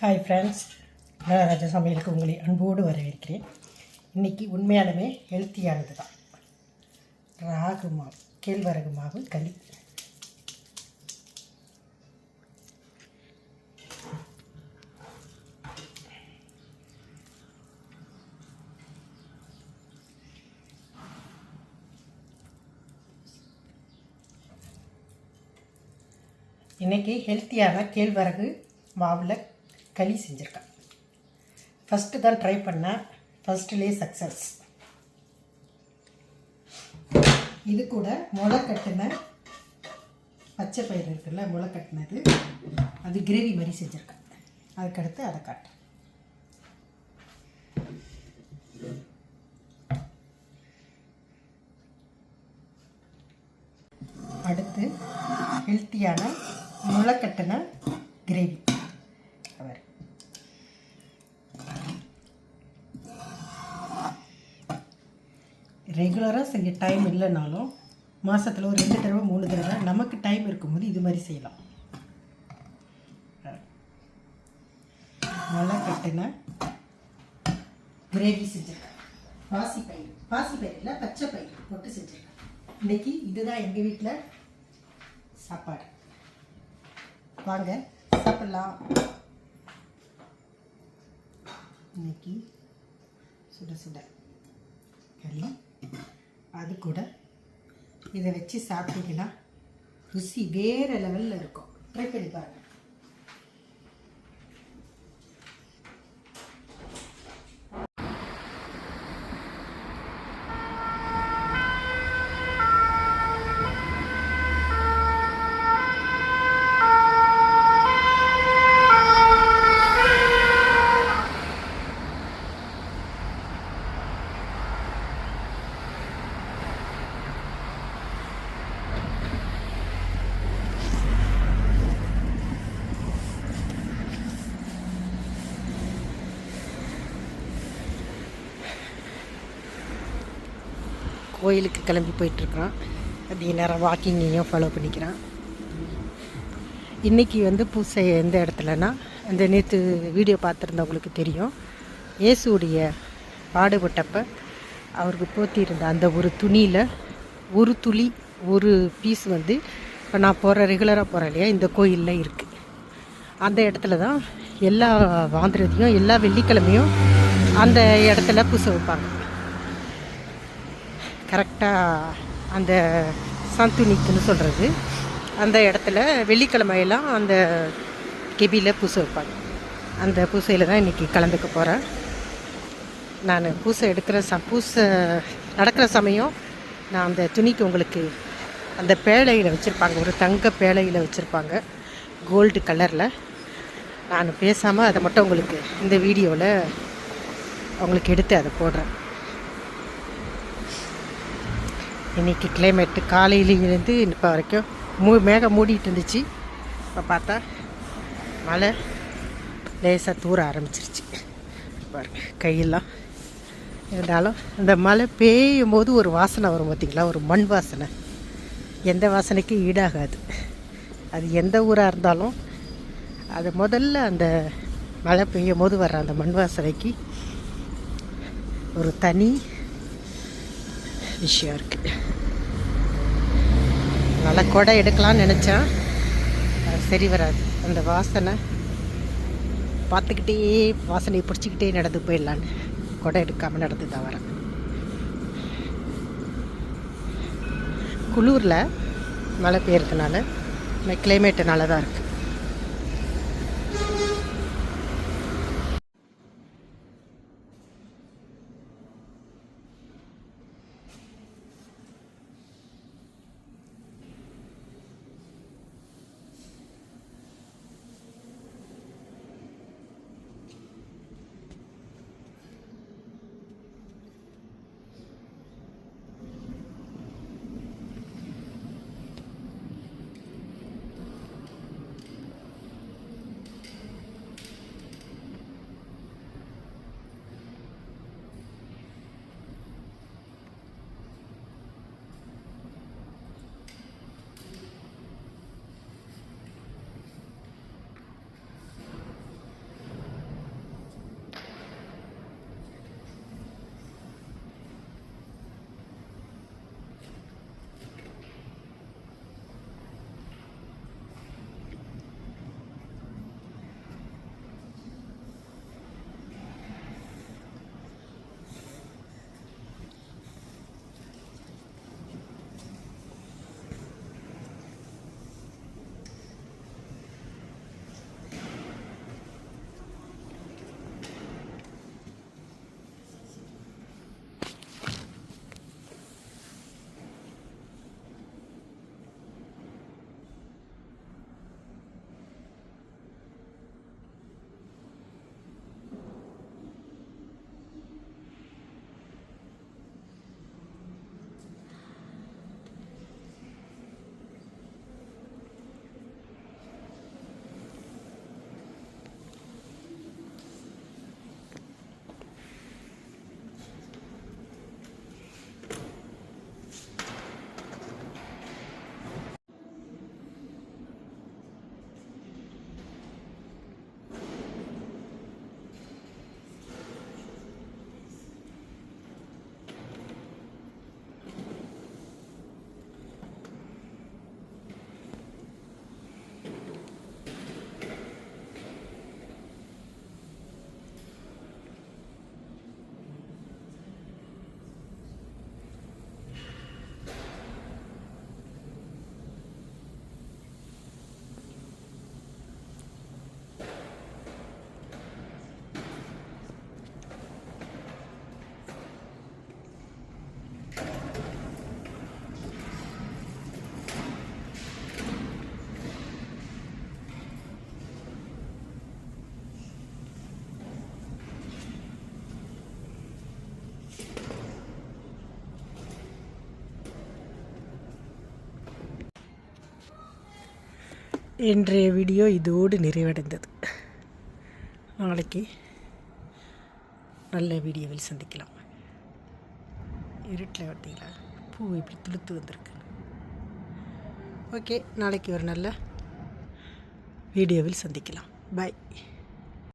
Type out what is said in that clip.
Hi friends ராஜா சமையலுக்கு உங்களை அன்போடு வரவேற்கிறேன். இன்றைக்கி உண்மையாலுமே ஹெல்த்தியானது தான் ராகு மாவு கேழ்வரகு மாவு களி. இன்றைக்கி ஹெல்த்தியான கேழ்வரகு மாவில் களி செஞ்சுருக்கேன். ஃபஸ்ட்டு தான் ட்ரை பண்ணேன். ஃபஸ்ட்டுலேயே சக்ஸஸ் இது கூட முளை கட்டின பச்சை பயிர் இருக்குல்ல முளை கட்டினது. அது கிரேவி மாதிரி செஞ்சுருக்கேன். அதுக்கடுத்து அதை காட்டுறேன். அடுத்து ஹெல்த்தியான முளைக்கட்டின கிரேவி ரெகுலராக செய்ய டைம் இல்லைனாலும் மாதத்தில் ஒரு ரெண்டு தடவை மூணு தடவை நமக்கு டைம் இருக்கும்போது இது மாதிரி செய்யலாம். நல்லா முளைக்கட்டின கிரேவி செஞ்சுருக்கேன். பாசி பயிர் பாசி பயிரில் பச்சை பயிர் போட்டு செஞ்சுருக்கேன். இன்னைக்கு இதுதான் எங்கள் வீட்டில் சாப்பாடு. வாங்க சாப்பிட்லாம். இன்னைக்கு சுட சுட. களி அது கூட இதை வச்சு சாப்பிட்டீங்கன்னா ருசி வேறு லெவலில் இருக்கும். ட்ரை பண்ணி பாருங்கள் கோயிலுக்கு கிளம்பி போயிட்டுருக்குறான். அதே நேரம் வாக்கிங்கையும் ஃபாலோ பண்ணிக்கிறான். இன்றைக்கி வந்து பூசை எந்த இடத்துலனா அந்த நேற்று வீடியோ பார்த்துருந்தவங்களுக்கு தெரியும். இயேசுடைய பாடுபட்டப்ப அவருக்கு போத்தியிருந்த அந்த ஒரு துணியில் ஒரு துளி ஒரு பீஸ் வந்து இப்போ நான் போகிற ரெகுலராக போகிறேன் இல்லையா இந்த கோயிலில் இருக்குது அந்த இடத்துல தான் எல்லா வாந்திரத்தையும் எல்லா வெள்ளிக்கிழமையும் அந்த இடத்துல பூசை வைப்பாங்க. கரெக்டாக அந்த சந்துனிக்குன்னு சொல்கிறது அந்த இடத்துல வெள்ளிக்கிழமையெல்லாம் அந்த கெபியில் பூசை வைப்பாங்க. அந்த பூசையில் தான் இன்றைக்கி கலந்துக்க போகிறேன் நான் பூசை எடுக்கிற ச பூசை நடக்கிற சமயம் நான் அந்த துணிக்கு உங்களுக்கு அந்த பேழையில் வச்சுருப்பாங்க. ஒரு தங்க பேழையில் வச்சுருப்பாங்க. கோல்டு கலரில். நான் பேசாமல் அதை மட்டும் உங்களுக்கு இந்த வீடியோவில் உங்களுக்கு எடுத்து அதை போடுறேன். இன்றைக்கி கிளைமேட்டு காலையிலேருந்து இப்போ வரைக்கும் மூ மேகம் மூடிட்டு இருந்துச்சு. இப்போ பார்த்தா மழை லேசாக தூர ஆரம்பிச்சிருச்சு. பாருங்க கையெல்லாம். இருந்தாலும் இந்த மழை பெய்யும் போது ஒரு வாசனை வரும் பார்த்திங்களா ஒரு மண் வாசனை. எந்த வாசனைக்கும் ஈடாகாது. அது எந்த ஊராக இருந்தாலும் அது முதல்ல அந்த மழை பெய்யும் போது வர்ற அந்த மண் வாசனைக்கு ஒரு தனி விஷயம் இருக்குது நல்லா கொடை எடுக்கலாம்னு நினச்சேன். சரி வராது. அந்த வாசனை பார்த்துக்கிட்டே வாசனையை பிடிச்சிக்கிட்டே நடந்து போயிடலான்னு. கொடை எடுக்காமல் நடந்து தான் வரேன். குளூரில் மழை பெய்யறதுனால கிளைமேட்டு நல்லா தான் இருக்குது இன்றைய வீடியோ இதோடு நிறைவடைந்தது. நாளைக்கு நல்ல வீடியோவில் சந்திக்கலாம். இருட்டில் பார்த்தீங்களா பூ இப்படி துளுத்து வந்திருக்கு. ஓகே நாளைக்கு ஒரு நல்ல வீடியோவில் சந்திக்கலாம். பாய்